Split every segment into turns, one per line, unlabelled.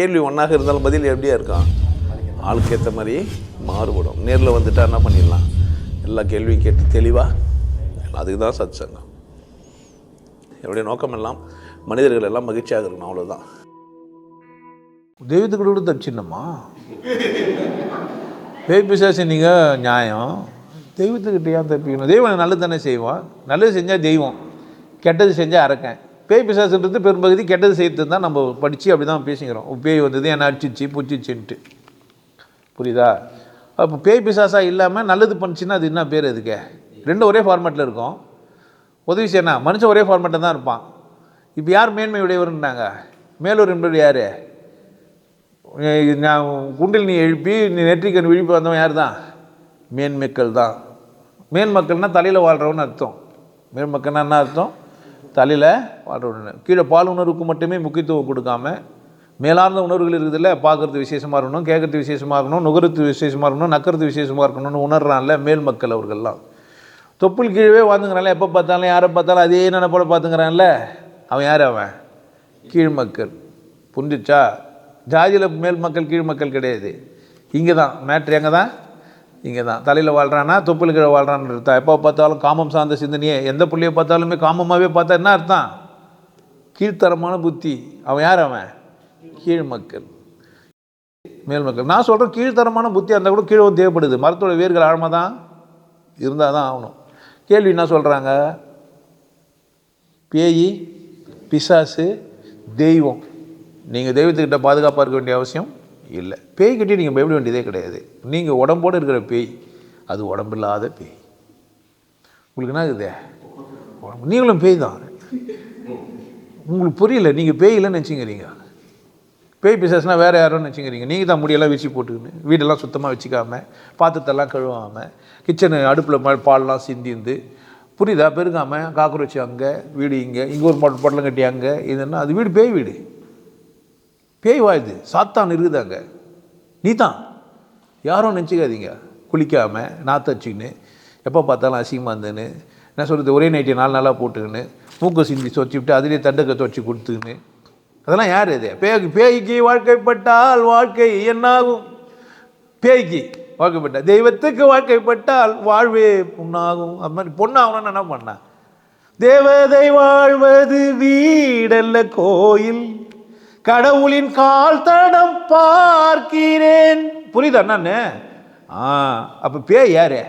கேள்வி ஒன்றாக இருந்தாலும் பதில் எப்படியா இருக்கான் ஆளுக்கு ஏற்ற மாதிரி மாறுபடும். நேரில் வந்துட்டா என்ன பண்ணிடலாம்? எல்லா கேள்வியும் கேட்டு தெளிவாக அதுக்கு தான் சத் சங்கம் என்னுடைய நோக்கம் எல்லாம் மனிதர்கள் எல்லாம் மகிழ்ச்சியாக இருக்கணும் அவ்வளோதான்
தெய்வத்துக்கு கூட தப்பிச்சிடணுமா பேய் பிசாசு நீங்கள் நியாயம். தெய்வத்துக்கிட்ட ஏன் தப்பிக்கணும்? தெய்வம் நல்லது தானே செய்வான். நல்லது செஞ்சால் தெய்வம். கெட்டது செஞ்சால் அறக்கேன் பேய் பிசாசுன்றது பெரும்பகுதி கெட்டது செய்யறது தான் நம்ம படித்து அப்படி தான் பேசிக்கிறோம் பேய் வந்தது என்ன அடிச்சிச்சு புச்சிச்சின்ட்டு புரியுதா? அப்போ பேய் பிசாசாக இல்லாமல் நல்லது பண்ணிச்சின்னா அது என்ன பேர் அதுக்கு? ரெண்டும் ஒரே ஃபார்மேட்டில் இருக்கும். உதவி செய்யணும் மனுஷன் ஒரே ஃபார்மேட்டில் தான் இருப்பான். இப்போ யார் மேன்மை உடையவர்ன்றாங்க? மேலூர் என்பது யார்? நான் குண்டில் நீ எழுப்பி நீ நெற்றிக்கண் விழிப்பு வந்தவன் யார் தான் மேன்மக்கள் தான். மேன்மக்கள்னால் தலையில் வாழ்கிறவன்னு அர்த்தம். மேன்மக்கள்னா என்ன அர்த்தம்? தலையில் வாழ்கிறவன் கீழே பால் உணர்வுக்கு மட்டுமே முக்கியத்துவம் கொடுக்காம மேலார்ந்த உணர்வுகள் இருக்குதுல்ல பார்க்குறது விசேஷமாக இருக்கணும் கேட்குறது விசேஷமாக இருக்கணும் நுகர்றது விசேஷமாக இருக்கணும் நக்கிறது விசேஷமாக இருக்கணும்னு உணர்றான்ல மேல் மக்கள் அவர்கள்லாம். தொப்புள் கீழே வாழ்ந்துங்கிறான்ல எப்போ பார்த்தாலும் யாரை பார்த்தாலும் அதே நினைப்போட பார்த்துங்கிறான்ல அவன் யார் அவன்? கீழ் மக்கள். புரிஞ்சிச்சா? ஜாதியில் மேல் மக்கள் கீழ் மக்கள் கிடையாது. இங்கே தான் மேட்ரு எங்கே தான் இங்கே தான் தலையில் வாழ்கிறானா தொப்புள் கீழே வாழ்கிறான்னு அர்த்தம். எப்போ பார்த்தாலும் காமம் சார்ந்த சிந்தனையே. எந்த பிள்ளையை பார்த்தாலுமே காமமாகவே பார்த்தா என்ன அர்த்தம்? கீழ்த்தரமான புத்தி. அவன் யார் அவன்? கீழ் மக்கள். மேல் மக்கள். நான் சொல்கிறேன் கீழ்த்தரமான புத்தி அந்த கூட கீழே தேவைப்படுது. மரத்தோட வேர்கள் ஆழமாக தான் இருந்தால் தான் ஆகணும். கேள்வி என்ன சொல்கிறாங்க பேய் பிசாசு தெய்வம். நீங்கள் தெய்வத்துக்கிட்ட பாதுகாப்பாக இருக்க வேண்டிய அவசியம் இல்லை. பேய் கட்டி நீங்கள் பயப்பட வேண்டியதே கிடையாது. நீங்கள் உடம்போடு இருக்கிற பேய் அது உடம்பில்லாத பேய். உங்களுக்கு என்ன இருக்குது? உடம்பு. நீங்களும் பேய் தான். உங்களுக்கு புரியல நீங்கள் பேய் இல்லைன்னு நினச்சிங்கிறீங்க பேய் பிசாசுனா வேறு யாரும் நினச்சிங்கிறீங்க நீங்கள் தான் முடியெல்லாம் விரிச்சு போட்டுக்கின்னு வீடெல்லாம் சுத்தமாக வச்சுக்காமல் பாத்திரத்தெல்லாம் கழுவாமல் கிச்சனு அடுப்பில் ம பால்லாம் சிந்திந்து புரியுதா? பெருகாமல் காக்ரோச் அங்கே வீடு இங்கே இங்கே ஒரு பொட்டலம் பொட்டலம் கட்டி அங்கே இதுன்னா அது வீடு பேய் வீடு. பேய் வாயுது சாத்தான் இருக்குது அங்கே நீ தான் யாரும் நினச்சிக்காதீங்க. குளிக்காமல் நாற்று வச்சுக்கின்னு எப்போ பார்த்தாலும் அசிங்கமாக இருந்துன்னு என்ன சொல்கிறது ஒரே நைட்டி நாலு நாளாக போட்டுக்கின்னு மூக்கு சிந்தி சொச்சிவிட்டு அதிலே தண்டக்கை துவச்சி கொடுத்துக்கின்னு. அதெல்லாம் யார் இது? பேய்க்கு பேய்க்கு வாழ்க்கைப்பட்டால் வாழ்க்கை என்னாகும்? பேய்க்கு வாழ்க்கைப்பட்ட தெய்வத்துக்கு வாழ்க்கைப்பட்டால் வாழ்வே பொண்ணாகும் அது மாதிரி பொண்ணாகணும்னு என்ன பண்ணா? தேவதை வாழ்வது வீடல்ல கோயில். கடவுளின் கால் தடம் பார்க்கிறேன். புரியுதா என்னன்னு ஆ அப்போ பேய் யாரு?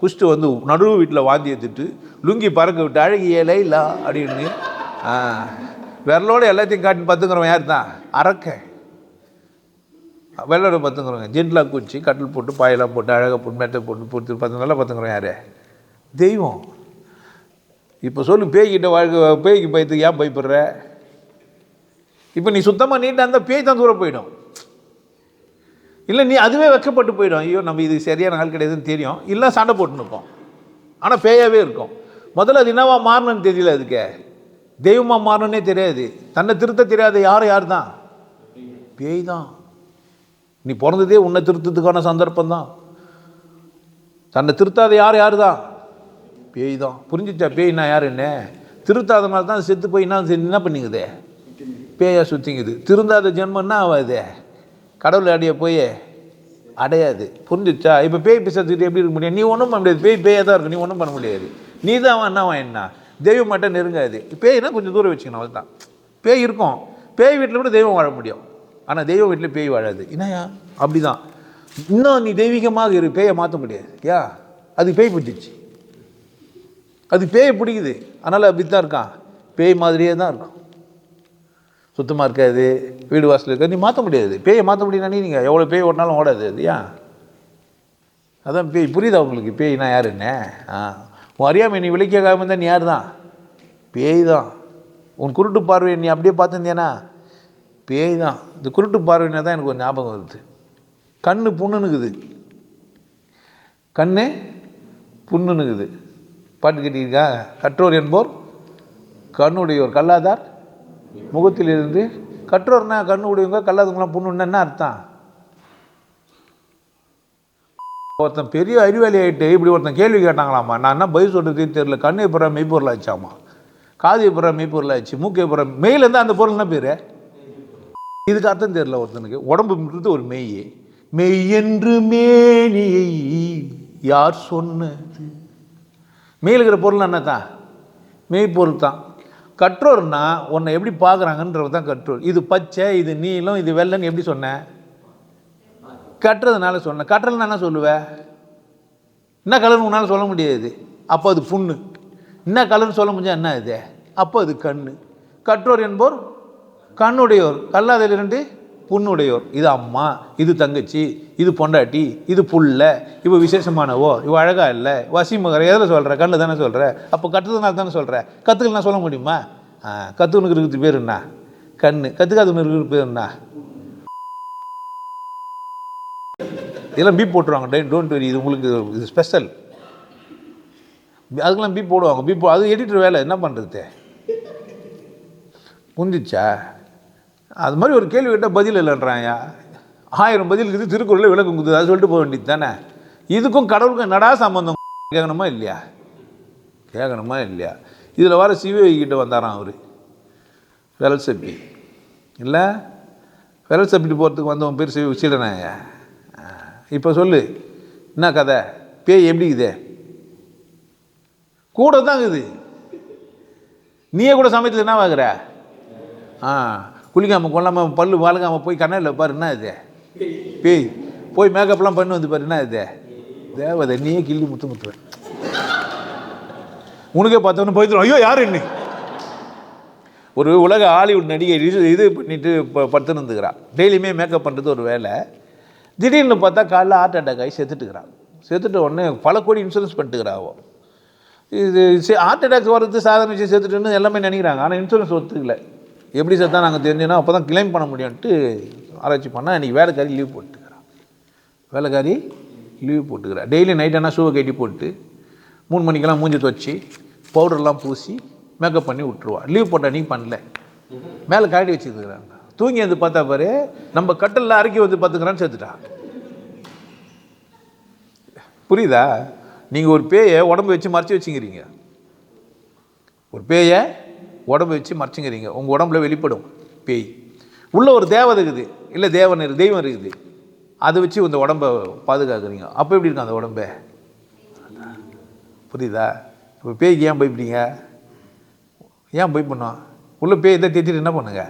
குஷ்டு வந்து நடுவு வீட்டில் வாந்தி எடுத்துட்டு லுங்கி பறக்க விட்டு அழகிய லைலா அப்படின்னு. ஆ விரலோட எல்லாத்தையும் காட்டி பத்துங்கிறவன் யார் தான் அரக்க. வெள்ளோட பத்துங்கிறவங்க ஜென்ட்லாக குச்சி கட்டில் போட்டு பாயெல்லாம் போட்டு அழகாக போட்டு மேட்டை போட்டு பொறுத்து பார்த்து நல்லா பார்த்துக்கிறோம் யார்? தெய்வம். இப்போ சொல்லு பேய்கிட்ட வாழ்க்கை பேய்க்கு பயத்துக்கு ஏன் பயப்படுற? இப்போ நீ சுத்தமாக நீட்டாக இருந்தால் பேய் தான் தூரம் போயிடும். இல்லை நீ அதுவே வெக்கப்பட்டு போயிடும். ஐயோ நம்ம இது சரியான ஆள் கிடையாதுன்னு தெரியும். இல்லை சண்டை போட்டுன்னு இருப்போம். ஆனால் பேயாகவே இருக்கும். முதல்ல அது என்னவா மாறணும்னு தெரியல அதுக்கு. தெய்வமாக மாறணுன்னே தெரியாது. தன்னை திருத்த தெரியாத யார் யார் தான் பேய் தான். நீ பிறந்ததே உன்னை திருத்தத்துக்கான சந்தர்ப்பம் தான் தன்னை திருத்தாத யார் யார் தான் பேய் தான். புரிஞ்சிச்சா? பேய்னா யார் என்ன? திருத்தாதனால தான் செத்து போய் என்ன என்ன பண்ணிங்குதே பேயாக சுற்றிங்குது திருந்தாத ஜென்மன்னா ஆகாது கடவுள் அடைய போய் அடையாது. புரிஞ்சிச்சா? இப்போ பேய் பிசாசுக்கிட்ட எப்படி இருக்க முடியும்? நீ ஒன்றும் பண்ண முடியாது. பேய் பேயாக தான் இருக்கு. நீ ஒன்றும் பண்ண முடியாது. நீ தான் அவன் என்ன அவன் என்ன? தெய்வம் மட்டும் நெருங்காது. பேய்னா கொஞ்சம் தூரம் வச்சுக்கணும். அவள் தான் பேய் இருக்கும். பேய் வீட்டில் கூட தெய்வம் வாழ முடியும். ஆனால் தெய்வம் வீட்டில் பேய் வாழாது. என்னையா அப்படி தான் இன்னும் நீ தெய்வீகமாக இரு. பேயை மாற்ற முடியாது. யா? அது பேய் பிடிச்சிச்சு அது பேயை பிடிக்குது. அதனால் அப்படி தான் இருக்கான். பேய் மாதிரியே தான் இருக்கும். சுத்தமாக இருக்காது வீடு வாசல் இருக்காது நீ மாற்ற முடியாது. பேயை மாற்ற முடியும்னா நீங்கள் எவ்வளோ பேய் ஓடினாலும் ஓடாது அது ஏன் அதான் பேய் புரியுதா உங்களுக்கு? பேய்னா யார் என்ன? ஆ. உன் அறியாமை நீ விளக்கியாகாம இருந்தால் நீ யார் தான் பேய் தான் உன் குருட்டு பார்வை நீ அப்படியே பார்த்துருந்தியானா பேய் தான் இந்த குருட்டு பார்வையினா தான் எனக்கு ஒரு ஞாபகம் வருது. கண்ணு புண்ணுனுக்குது. கண்ணு புண்ணுனுக்குது. பாட்டு கேட்டிருக்கா? கற்றோர் என்போர் கண்ணுடைய ஒரு கல்லாதார் முகத்தில் இருந்து கற்றோர்னா கண்ணு உடையவங்க கல்லாதவங்களாம் பொண்ணுன்னா என்ன அர்த்தம். ஒருத்தன் பெரிய அறிவாளி ஆகிட்டு இப்படி ஒருத்தன் கேள்வி கேட்டாங்களாமா நான் என்ன பதில் சொல்கிறது தெரியல. கண்ணு எப்பறம் மெய்ப்பொருள் ஆச்சாமா காது எப்பறம் மெய்ப்பொருள் ஆச்சு மூக்கு எப்பறம் மெயில் இருந்தால் அந்த பொருள் என்ன பேர்? இதுக்கு அர்த்தம் தெரியல ஒருத்தனுக்கு. உடம்புன்றது ஒரு மெய். மெய் என்று மேனியை யார் சொன்னது? மெயில் இருக்கிற பொருள் என்ன தான் மெய்ப்பொருள் தான் கற்றோர்னா உன்னை எப்படி பார்க்குறாங்கன்றது தான் கற்றோர். இது பச்சை இது நீளம் இது வெள்ளன்னு எப்படி சொன்னேன் கட்டுறதுனால சொன்னேன் கட்டுறதுனா என்ன சொல்லுவேன் என்ன கலர்னு உன்னால் சொல்ல முடியாது. அப்போ அது புண்ணு. என்ன கலர்னு சொல்ல முடிஞ்சால் என்ன இது? அப்போ அது கண் கற்றோர் என்போர் கண்ணுடையோர். கல்லாதல் இரண்டு புண்ணுடையோர். இது அம்மா இது தங்கச்சி இது பொண்டாட்டி இது புல்ல இவ விசேஷமானவோ இவ அழகா இல்லை வசிமகர எதில் சொல்கிற கண்ணு தானே சொல்கிற அப்போ கட்டுறதுனால தானே சொல்கிற கற்றுக்கலாம் சொல்ல முடியுமா? கற்றுக்கணுக்கு இருக்கிறது பேர் என்ன? கண் கற்றுக்காதுன்னு இருக்கிறது பேர் என்ன? இதெல்லாம் பீப் போட்டுருவாங்க. டே டோன்ட் வெரி இது உங்களுக்கு இது ஸ்பெஷல் அதுக்கெல்லாம் பீப் போடுவாங்க. பீப் போ- அது எடிட்டர் வேலை. என்ன பண்ணுறது புரிஞ்சிச்சா அது மாதிரி ஒரு கேள்வி கேட்டால் பதில் இல்லைன்றாயா ஆயிரம் பதில் இருக்குது திருக்குறளில் விளக்கம் கொடுக்குது அது சொல்லிட்டு போக வேண்டியது தானே? இதுக்கும் கடவுளுக்கும் என்னடா சம்பந்தம்? கேட்கணுமா இல்லையா? கேட்கணுமா இல்லையா? இதில் வர சிவிஐ கிட்ட வந்தாராம் அவர். வெலசப்பி இல்லை? வெலசப்பிட்டு போகிறதுக்கு வந்தவன் பேர் சிவ உச்சிடனாயா இப்போ சொல்லு. என்ன கதை? பேய் எப்படி இருக்குது? கூட தான் இருக்குது. நீயே கூட சமயத்தில் என்ன வாங்குற ஆ குளிக்காமல் கொள்ளாமல் பல்லு வளர்க்காமல் போய் கண்ணாடியில் பாரு என்ன இது? பேய். போய் மேக்கப்லாம் பண்ணி வந்து பாரு என்ன இது? தேவதை நீயே கிள்ளி முத்து முத்துவ. உனக்கே பார்த்தவொன்னு போய்த்துரும் ஐயோ யார் என்ன ஒரு உலக ஹாலிவுட் நடிகை இது பண்ணிட்டு இப்போ டெய்லியுமே மேக்கப் பண்ணுறது ஒரு வேலை. திடீர்னு பார்த்தா காலைல ஹார்ட் அட்டாக் ஆகி செத்துட்டுக்கிறான் செத்துட்ட உடனே பல கோடி இன்சூரன்ஸ் பண்ணிட்டுக்கிறாவோ இது ஹார்ட் அட்டாக் வர்றது சாதாரண விஷயம் செத்துட்டுன்னு எல்லாமே நினைக்கிறாங்க. ஆனால் இன்சூரன்ஸ் ஒத்துக்கல. எப்படி செத்தா நாங்கள் தெரிஞ்சோன்னா அப்போ தான் கிளைம் பண்ண முடியும்ன்ட்டு ஆராய்ச்சி பண்ணால் இன்றைக்கி வேலைக்காரி லீவ் போட்டுக்கிறான். வேலைக்காரி லீவ் போட்டுக்கிறா டெய்லி நைட் ஆனால் ஷூவை கட்டி போட்டு மூணு மணிக்கெல்லாம் மூஞ்சி துவச்சி பவுடர்லாம் பூசி மேக்கப் பண்ணி விட்ருவா லீவ் போட்ட அன்றைக்கி பண்ணல. மேலே காட்டி வச்சுருக்குறாங்க தூங்கி வந்து பார்த்தா பாரு நம்ம கட்டலில் அரைக்கி வந்து பார்த்துக்கிறான்னு செத்துட்டான் புரியுதா? நீங்கள் ஒரு பேயை உடம்பு வச்சு மறைச்சி வச்சுக்கிறீங்க ஒரு பேயை உடம்பு வச்சு மறைச்சிங்கிறீங்க. உங்கள் உடம்புல வெளிப்படும் பேய். உள்ள ஒரு தேவதை இருக்குது. இல்லை தேவன் இருக்கு தெய்வம் இருக்குது. அதை வச்சு இந்த உடம்பை பாதுகாக்கிறீங்க. அப்போ எப்படி இருக்கும் அந்த உடம்பை? புரியுதா? இப்போ பேய்க்கு ஏன் பயப்படுறீங்க ஏன் போய் பண்ணோம் உள்ளே பேய் இதை தேத்திட்டு என்ன பண்ணுங்க?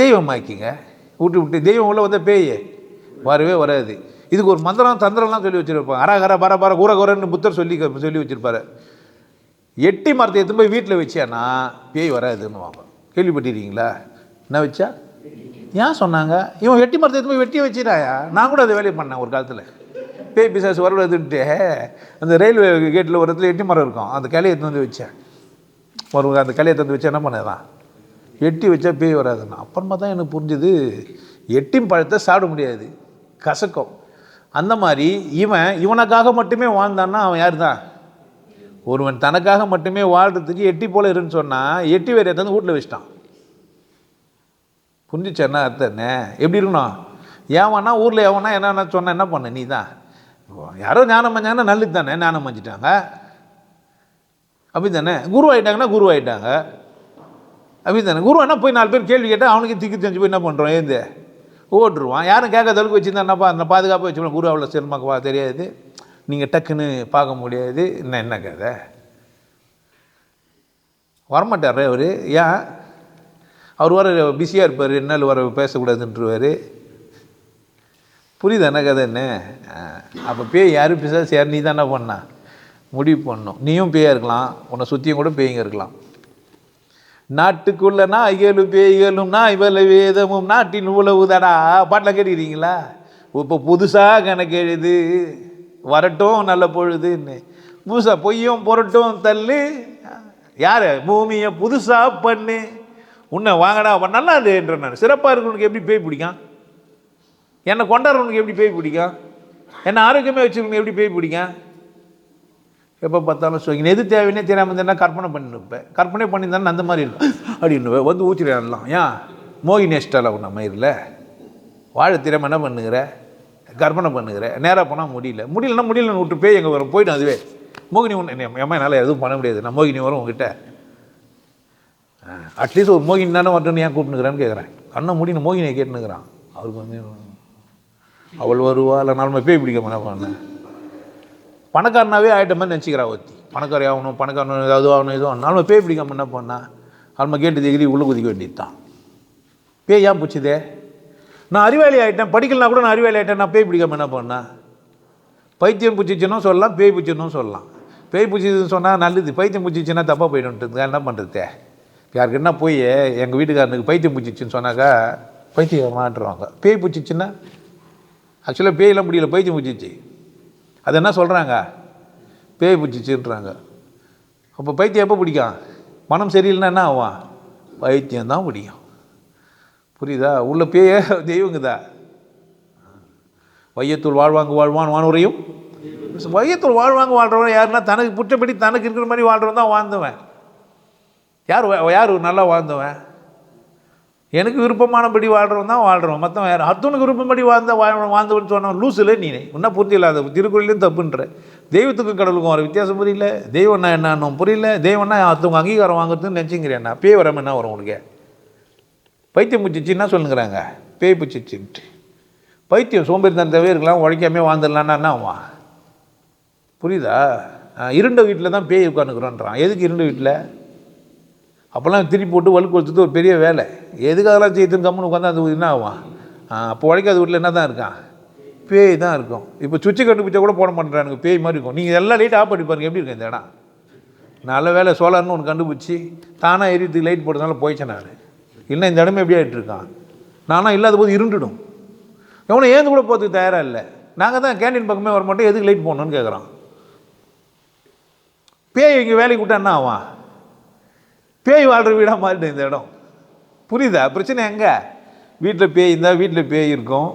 தெய்வமாக்கிங்க. விட்டு விட்டு தெய்வம் உள்ள வந்த பேய். வரவே வராது. இதுக்கு ஒரு மந்திரம் தந்திரம்லாம் சொல்லி வச்சுருப்பாங்க. அரகர பர பர கூற கூறன்னு புத்தர் சொல்லி சொல்லி வச்சுருப்பாரு. எட்டி மரத்தை எடுத்து போய் வீட்டில் வச்சேன்னா பேய் வராதுன்னுவாங்க. கேள்விப்பட்டிருக்கீங்களா? என்ன வச்சா? ஏன் சொன்னாங்க? இவன் எட்டி மரத்தை எடுத்து போய் வெட்டி வச்சிடாயா நான் கூட அதை வேலையை பண்ணேன் ஒரு காலத்தில். பேய் பிசாசு வரக்கூடாதுன்ட்டு அந்த ரயில்வே கேட்டில் ஒரு இடத்துல எட்டி மரம் இருக்கும். அந்த கிளையை எடுத்து வந்து வச்சேன். ஒரு அந்த கிளையை தந்து வச்சு என்ன பண்ணதான் எட்டி வச்சா பேய் வராதுன்னு. அப்புறமா தான் எனக்கு புரிஞ்சுது எட்டி பழத்தை சாப்பிட முடியாது. கசக்கும். அந்த மாதிரி இவன் இவனுக்காக மட்டுமே வாழ்ந்தான்னா அவன் யார் தான் ஒருவன் தனக்காக மட்டுமே வாழ்கிறதுக்கு எட்டி போல இருன்னு சொன்னால் எட்டி வேறு எடுத்து வீட்டில் வச்சிட்டான்? புரிஞ்சிச்சேன்னா அர்த்தம் என்ன? எப்படி இருக்கணும்? ஏவனா ஊரில் ஏவனா என்ன சொன்ன என்ன பண்ண? நீ தான். யாரோ ஞானம் பண்ணாங்கன்னா நல்லது தானே ஞானம் பண்ணிட்டாங்க அப்படி தானே குரு ஆகிட்டாங்கன்னா குரு ஆகிட்டாங்க அப்படி தானே குரு என்ன போய் நாலு பேர் கேள்வி கேட்டால் அவனுக்கு திக்கி தெரிஞ்சு போய் என்ன பண்ணுறோம் ஏந்து ஓட்டுருவான் யாரும் கேட்காத அளவுக்கு வச்சுருந்தா என்னப்பா அந்த பாதுகாப்பாக வச்சுக்கணும் குரு அவ்வளோ சிரமக்கவா தெரியாது. நீங்கள் டக்குன்னு பார்க்க முடியாது. என்ன என்ன கதை? வரமாட்டார் அவர். ஏன்? அவர் வர பிஸியாக இருப்பார். என்னால் வர பேசக்கூடாதுன்றவார். புரியுது என்ன கதை என்ன அப்போ பேய் யாரும் பேசாது சேர் நீ தான் என்ன பண்ணா? முடிவு பண்ணும் நீயும் பேயாக இருக்கலாம். உன்னை சுற்றியும் கூட பேய்ங்க இருக்கலாம். நாட்டுக்குள்ளனா நாய்களும் பேய்களும்னா நாய்வல வேதமும் நாட்டின் உழவுதடா. பாட்டெலாம் கேட்டுக்கிறீங்களா? இப்போ புதுசாக கணக்கு எழுது. வரட்டும் நல்ல பொழுதுன்னு. புதுசாக பொய்யும் பொருட்டும் தள்ளு யார்? பூமியை புதுசாக பண்ணு. உன்னை வாங்கடா அவன் நல்லா இல்லைன்ற நான். சிறப்பாக இருக்கவனுக்கு எப்படி பேய் பிடிக்கும்? என்னை கொண்டாடுறவனுக்கு எப்படி பேய் பிடிக்கும்? என்னை ஆரோக்கியமாக வச்சுருக்கவனுக்கு எப்படி பேய் பிடிக்கும்? எப்போ பார்த்தாலும் சொல்லி எது தேவைன்னே தெரியாமல் இருந்தா கற்பனை பண்ணிருப்பேன் கற்பனை பண்ணியிருந்தாலும் அந்த மாதிரி இருக்கும் அப்படின்னு வந்து ஊற்றிடலாம் ஏன்? மோகினி எஸ்டால உன்ன இல்லை வாழ திறமை என்ன பண்ணுகிற? கற்பனை பண்ணுகிறேன் நேராக போனால் முடியல. முடியலன்னா முடியலன்னு விட்டு போய் எங்கே வரும்? போயிடும் அதுவே. மோகினி ஒன்று ஏமா என்னால் எதுவும் பண்ண முடியாது. நான் மோகினி வரும் உங்ககிட்ட அட்லீஸ்ட் ஒரு மோகினி தானே வரட்டும்னு ஏன் கூப்பிட்டுக்கிறேன்னு கேட்குறேன் அண்ணன் முடினு மோகினியை கேட்டுனுக்குறான் அவருக்கு வந்து அவள் வருவா? இல்லை நாலு பேய் பிடிக்க என்ன? பண்ண பணக்காரனாவே ஆகிட்ட மாதிரி நினச்சிக்கிறா ஒத்தி பணக்காரி ஆகணும் பணக்காரன் ஏதாவது ஆகணும் எதுவும் ஆகணும். நாலு பேய் பிடிக்காம என்ன பண்ணால் அவன் கேட்டு திகிரி உள்ளே குதிக்க வேண்டியது தான் பேய் ஏன் பிடிச்சதே? நான் அறிவாளி ஆகிட்டேன் படிக்கலனா கூட நான் அறிவாளி ஆகிட்டேன் நான் பேய் பிடிக்காம என்ன பண்ணேன்? பைத்தியம் பிடிச்சிச்சுன்னு சொல்லலாம் பேய் பிடிச்சின்னு சொல்லலாம். பேய் பிடிச்சதுன்னு சொன்னால் நல்லது பைத்தியம் பிடிச்சிச்சுன்னா தப்பாக போயிடும்ட்டு என்ன பண்ணுறது யாருக்கு என்ன போய் எங்கள் வீட்டுக்காரனுக்கு பைத்தியம் பிடிச்சிச்சின்னு சொன்னாக்கா பைத்தியம் மாட்டுருவாங்க பேய் பிடிச்சிச்சின்னா ஆக்சுவலாக பேயெல்லாம் முடியல பைத்தியம் பிடிச்சிச்சு அது என்ன சொல்கிறாங்க பேய் பிடிச்சிச்சுன்றாங்க அப்போ பைத்தியம் எப்போ பிடிக்கும்? மனம் சரியில்லைன்னா என்ன ஆகும்? பைத்தியம் தான் பிடிக்கும். புரியுதா? உள்ள பேய தெய்வங்குதா? வையத்துள் வாழ்வாங்க வாழ்வான் வானுரையும். வையத்துள் வாழ்வாங்க வாழ்கிறவன் யாருன்னா தனக்கு புற்றபடி தனக்கு இருக்கிற மாதிரி வாழ்கிறவன் தான் வாழ்ந்தவன். யார் யார் நல்லா வாழ்ந்தவன்? எனக்கு விருப்பமானபடி வாழ்கிறவன் தான் வாழ்கிறவன் மற்றவன் யார்? அத்தனுக்கு விருப்பப்படி வாழ்ந்த வாழ் வாழ்ந்தவன் சொன்னவன் லூசில் நீ இன்னும் புரிஞ்சு இல்லாத திருக்குறளையும் தப்புன்ற. தெய்வத்துக்கும் கடவுளுக்கும் வர வித்தியாசம் புரியல. தெய்வம்னா என்னன்னு புரியல. தெய்வம்னா அத்தவங்க அங்கீகாரம் வாங்குறதுன்னு நினச்சிங்கிறேன் பேய் வரம் என்ன வரும் உனக்கு? பைத்தியம் பிடிச்சிச்சின்னா சொல்லுங்கிறாங்க. பேய் பிடிச்சிச்சின்ட்டு பைத்தியம் சோம்பேறித்தனத்தவே இருக்கலாம் உழைக்காமே வாழ்ந்துடலான்னா என்ன ஆவான் புரியுதா? இருண்ட வீட்டில் தான் பேய் உட்காந்துக்கிறோன்றான் எதுக்கு இருண்ட வீட்டில்? அப்போல்லாம் திருப்பி போட்டு வலுக்கு கொடுத்தது ஒரு பெரிய வேலை. எதுக்கு அதெல்லாம் செய்யுதுன்னு கம்முன்னு உட்காந்து அது என்ன ஆகும்? அப்போ உழைக்காத வீட்டில் என்ன தான் இருக்கான்? பேய் தான் இருக்கும். இப்போ சுவிட்சு கண்டுபிடிச்சா கூட போட மாட்டேறானுங்க பேய் மாதிரி இருக்கும். நீங்கள் எல்லாம் லைட் ஆஃப் பண்ணி பாருங்க. எப்படி இருக்கும் இந்த இடம்? நல்ல வேலை சோலார்னு ஒன்று கண்டுபிடிச்சி தானாக எரியத்துக்கு லைட் போட்டதுனால போயிடுச்சேன் நான். இல்லை இந்த இடமே எப்படி ஆகிட்டு இருக்கான் நானும் இல்லாத போது இருண்டுடும். எவனும் ஏந்து கூட போகிறதுக்கு தயாராக இல்லை. நாங்கள் தான் கேண்டீன் பக்கமே வர மாட்டோம். எதுக்கு லைட் போகணுன்னு கேட்குறான் பேய் இங்கே வேலைக்கு விட்டா என்ன ஆவான்? பேய் வாழ்கிற வீடாக மாறிடும் இந்த இடம். புரியுதா? பிரச்சனை எங்கே? வீட்டில் பேய் இருந்தால் வீட்டில் பேய் இருக்கும்.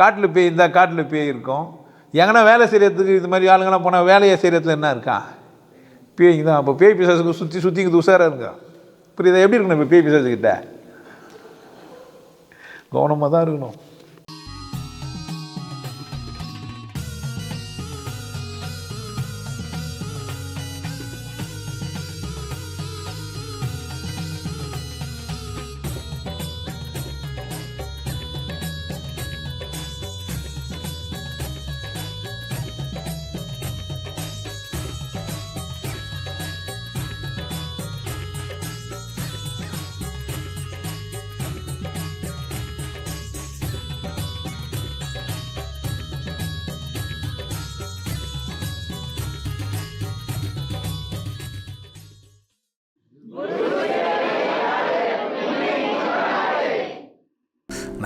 காட்டில் பேய் இருந்தால் காட்டில் பேய் இருக்கும். எங்கன்னா வேலை செய்கிறதுக்கு இது மாதிரி ஆளுங்கெல்லாம் போனால் வேலையை செய்கிறதுல என்ன இருக்கா? பேய் தான். அப்போ பேய் பிசாசுக்கு சுற்றி சுற்றிக்கிறது உஷாராக இருக்கா? புரியுதா? எப்படி இருக்கணும் இப்போ பேய் பிசாசுக்கிட்ட கவனமாக தான் இருக்கணும்.